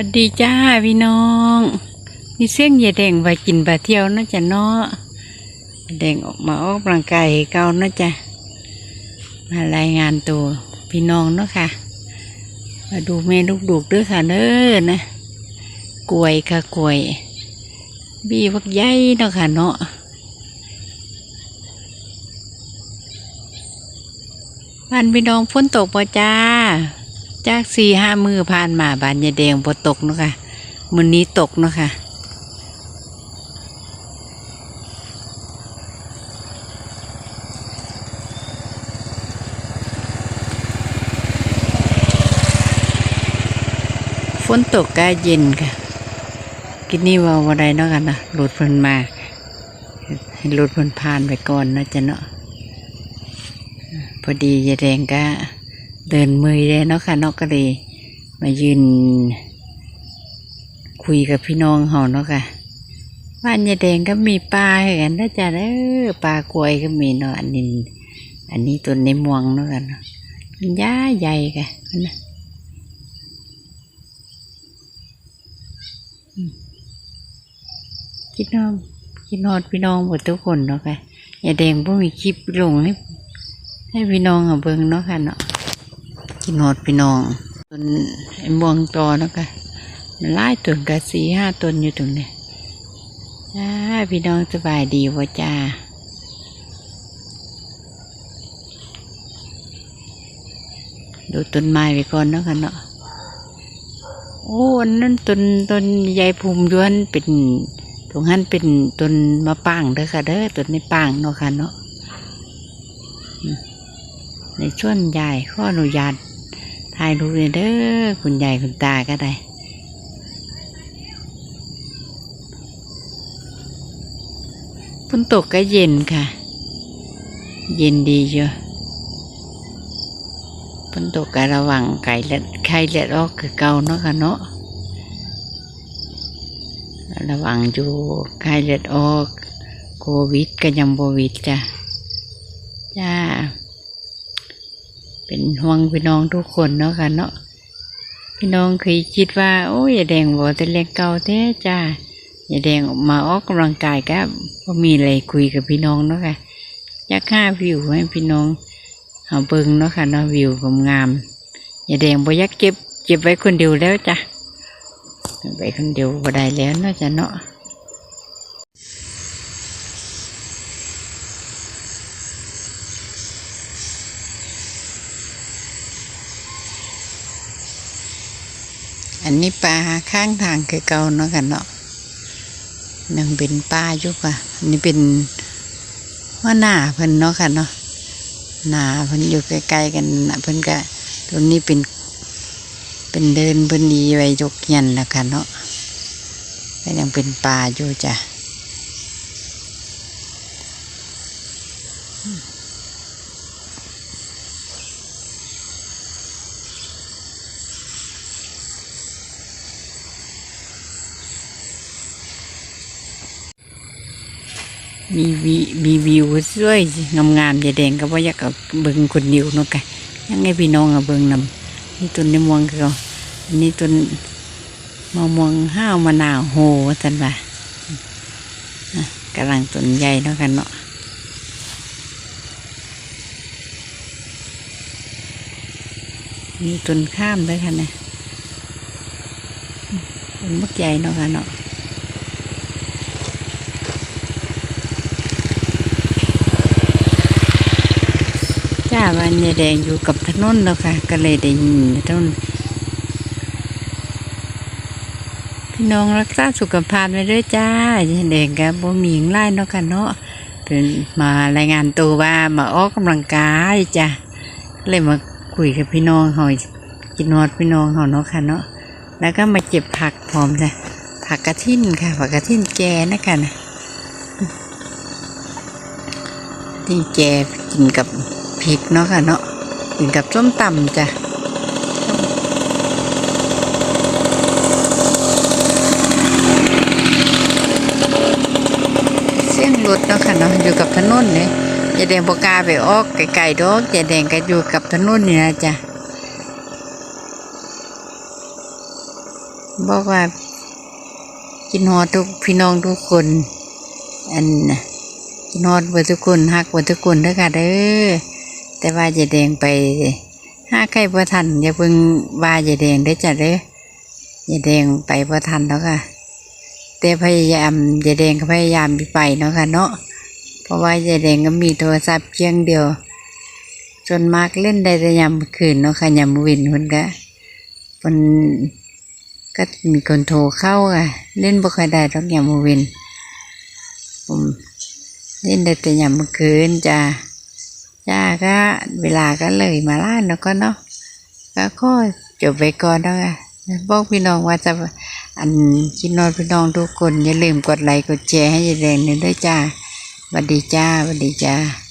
วัสดีจ้าพี่น้อง มีเสียงยายแดงว่ากินบาเที่ยวนาะจ้ะเนาะแดงออกมาออกกำลังกายเก่านะจ้ะมารายงานตัวพี่น้องเนาะค่ะ มาดูแม่ลูกดูกด้วยค่ะเด้อนะกล้วยค่ะกล้วย บีวักใหญ่เนาะค่ะเนาะบ้านพี่น้องฝนตกป่จ้า จากสี่ห้ามือผ่านมาบานยาแดงบ่ตกเนาะค่ะมือนี้ตกเนาะค่ะฝนตกก็เย็นค่ะ กินนี่ว่าวันใดเนาะกันนะรถเพิ่นมาให้รถเพิ่นผ่านไปก่อนนะจ้ะเนาะพอดียายแดงก็ เดินมือเลยเนาะค่ะเนาะก็เลยมายืน คุยกับพี่น้องเฮาเนาะค่ะบ้านยายแดงก็มีปลาให้กันนะจ๊ะเด้อปลากวยก็มีเนาะอันนี้อันนี้ต้นในม่วงเนาะกันเนาะมันย้าใหญ่ค่ะนะอืมพี่น้องพี่น้องพี่น้องหมดทุกคนเนาะค่ะยายแดงบ่มีคลิปลงให้ให้พี่น้องเอาเบิ่งเนาะค่ะเนาะ กินหอดพี่น้องต้นไอ้ม่วงตอเนาะค่ะมันไล่ต้นกะสี่ห้าต้นอยู่ตรงนี้จ้าพี่น้องสบายดีวะจ้าดูต้นไม้ไปก่อนเนาะค่ะเนาะโอ้อันนั่นต้นต้นใหญ่ภูมิยวนเป็นตรงนั้นเป็นต้นมะปางเด้อค่ะเด้อต้นในปางเนาะค่ะเนาะในช่วงใหญ่ข้ออนุญาต ถ่ายรูปเลยเด้อคุณใหญ่คุณตาก็ได้ฝนตกก็เย็นค่ะ เย็นดีเยอะฝนตกก็ระวังไก่เลือดไข้เลือดออกคือเก่าเนาะค่ะเนาะระวังอยู่ไข้เลือดออก โควิดก็ยังโควิดจ้ะ จ้า เป็นห่วงพี่น้องทุกคนเนาะค่ะเนาะพี่น้องเคยคิดว่า โอ้ยยาแดงบอกแต่เล็กเก่าแท้จ้ายาแดงออกมาออกกำลังกายก็บ่มีอะไรคุยกับพี่น้องเนาะค่ะอยากห้าวิวให้พี่น้องเอาเบิ่งเนาะค่ะเนาะวิวงามๆยาแดงบ่อยากเก็บเก็บไว้คนเดียวแล้วจ้ะไว้คนเดียวบ่ได้แล้วเนาะจ้ะเนาะ อันนี้ปลาข้างทางคือเก่าเนาะกันเนาะยังเป็นปลาอยู่ค่ะ อันนี้เป็นว่าหน้าเพิ่นเนาะค่ะเนาะหน้าเพิ่นอยู่ใกล้ๆกันนะเพิ่นก็ตรงนี้เป็นเป็นเดินเพิ่นดีไว้ยกยันนะคะเนาะก็ยังเป็นปลาอยู่จ้ะ มีวิมีวิวสวยงามๆยายแดงก็ว่าอยากเอาเบิ่งคนเดียวเนาะค่ะยังไงพี่น้องเอาเบิ่งนำนี่ต้นในมวงคืออันนี้ต้นมะม่วงห้าวมะนาวโหว่าซั่นว่าอะกำลังต้นใหญ่เนาะกันเนาะมีต้นข้ามด้วยค่ะเนี่ยต้นมักใหญ่เนาะค่ะเนาะ้าวันยายแดงอยู่กับถนนแล้วค่ะ ก็เลยได้ยินถนนพี่น้องรักษาสุขภาพไว้ด้วยจ้ายายแดงกับบ่มีหยังไล่เนาะค่ะเนาะเป็นมารายงานตัวว่ามาออกกำลังกายจ้ะเลยมาคุยกับพี่น้องเฮากินนอดพี่น้องเฮาเนาะค่ะเนาะแล้วก็มาเก็บผักพร้อมจ้ะผักกระถินค่ะ ผักกระถินแกนะคะนะที่แกกินกับ ริกเนาะค่ะเนาะกินกับส้มตำจ้ะเสียงรถเนาะค่ะเนาะอยู่กับถนนเนี่ยยายแดงบกาไปออกไกลๆดอกยายแดงก็อยู่กับถนนนี่นะจ้ะบอกว่ากินฮอทุกพี่น้องทุกคน อันน่ะกินฮอดเบ่ทุกคนฮักเบ่ทุกคนด้อค่ะเด้อ แต่ว่าจะแดงไปห้าใครบ่ทันอย่าเพิ่งว่าจะแดงได้จ้ะเด้อย่าแดงไปบ่ทันแล้วค่ะแต่พยายามอย่าแดงก็พยายามไปเนาะค่ะเนาะเพราะว่าอย่าแดงก็มีโทรศัพท์เพียงเดียวจนมากเล่นได้แต่ยามคืนเนาะค่ะยามมื้อวินเพิ่นก็เพิ่นก็มีคนโทรเข้าอะเล่นบ่ค่อยได้ดอกยามมื้อวินผมเล่นได้แต่ยามคืนจ้า จ้าก็เวลาก็เลยมาล้านแล้วก็เนาะก็ขอจบไปก่อนแล้วค่ะบอกพี่น้องว่าจะอันคิดนอนพี่น้องทุกคนอย่าลืมกดไลค์กดแชร์ให้ยายแดงหนึ่งด้วยจ้าสวัสดีจ้าสวัสดีจ้า